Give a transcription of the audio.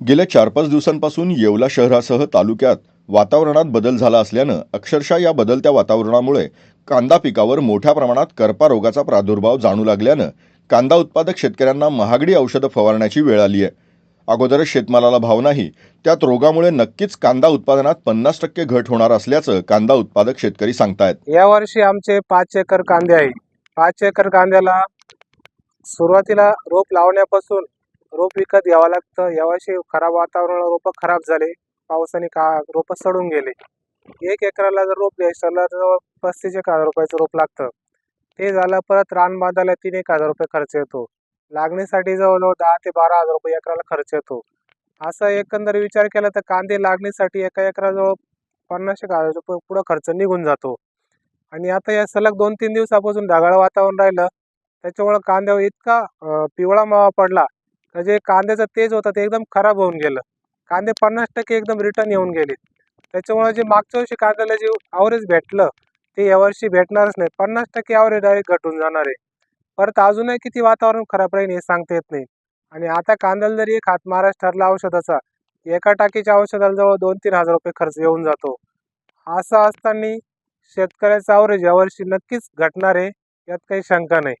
गेल्या चार पाच दिवसांपासून येवला शहरासह तालुक्यात वातावरणात बदल झाला असल्यानं अक्षरशः या बदलत्या वातावरणामुळे कांदा पिकावर मोठ्या प्रमाणात करपा रोगाचा प्रादुर्भाव जाणू लागल्यानं कांदा उत्पादक शेतकऱ्यांना महागडी औषधं फवारण्याची वेळ आली आहे अगोदरच शेतमालाला भाव नाही त्यात रोगामुळे नक्कीच कांदा उत्पादनात पन्नास टक्के घट होणार असल्याचं कांदा उत्पादक शेतकरी सांगतायत. यावर्षी आमचे पाच एकर कांदे आहे. पाच एकर कांद्याला सुरुवातीला रोप लावण्यापासून रोप विकत घ्यावं लागतं. यावर्षी खराब वातावरण रोप खराब झाले. पावसाने का रोप सडून गेले. एक एकराला जर रोप घ्यायचं तर जवळ पस्तीस एक हजार रुपयाचं रोप लागतं. ते झालं परत रान बांधायला तीन एक हजार रुपये खर्च येतो. लागणीसाठी जवळजवळ दहा ते बारा हजार रुपये एकराला खर्च येतो. असा एकंदर विचार केला तर कांदे लागणीसाठी एका एकराजवळ पन्नास एक हजार रुपये पुढं खर्च निघून जातो. आणि आता या सलग दोन तीन दिवसापासून ढगाळ वातावरण राहिलं. त्याच्यामुळं कांद्यावर इतका पिवळा मावा पडला. जे कांद्याचं तेज होतं ते एकदम खराब होऊन गेलं. कांदे पन्नास टक्के एकदम रिटर्न येऊन गेले. त्याच्यामुळे जे मागच्या वर्षी कांद्याला जे ॲव्हरेज भेटलं ते यावर्षी भेटणारच नाही. पन्नास टक्के ॲव्हरेज डायरेक्ट घटून जाणार आहे. परत अजूनही किती वातावरण खराब राहील हे सांगता येत नाही. आणि आता कांद्याला जरी एक हात महाराष्ट्र ठरला औषधाचा एका टाकीच्या औषधाला जवळ दोन तीन हजार रुपये खर्च येऊन जातो. असं असताना शेतकऱ्याचा ॲव्हरेज यावर्षी नक्कीच घटणार आहे यात काही शंका नाही.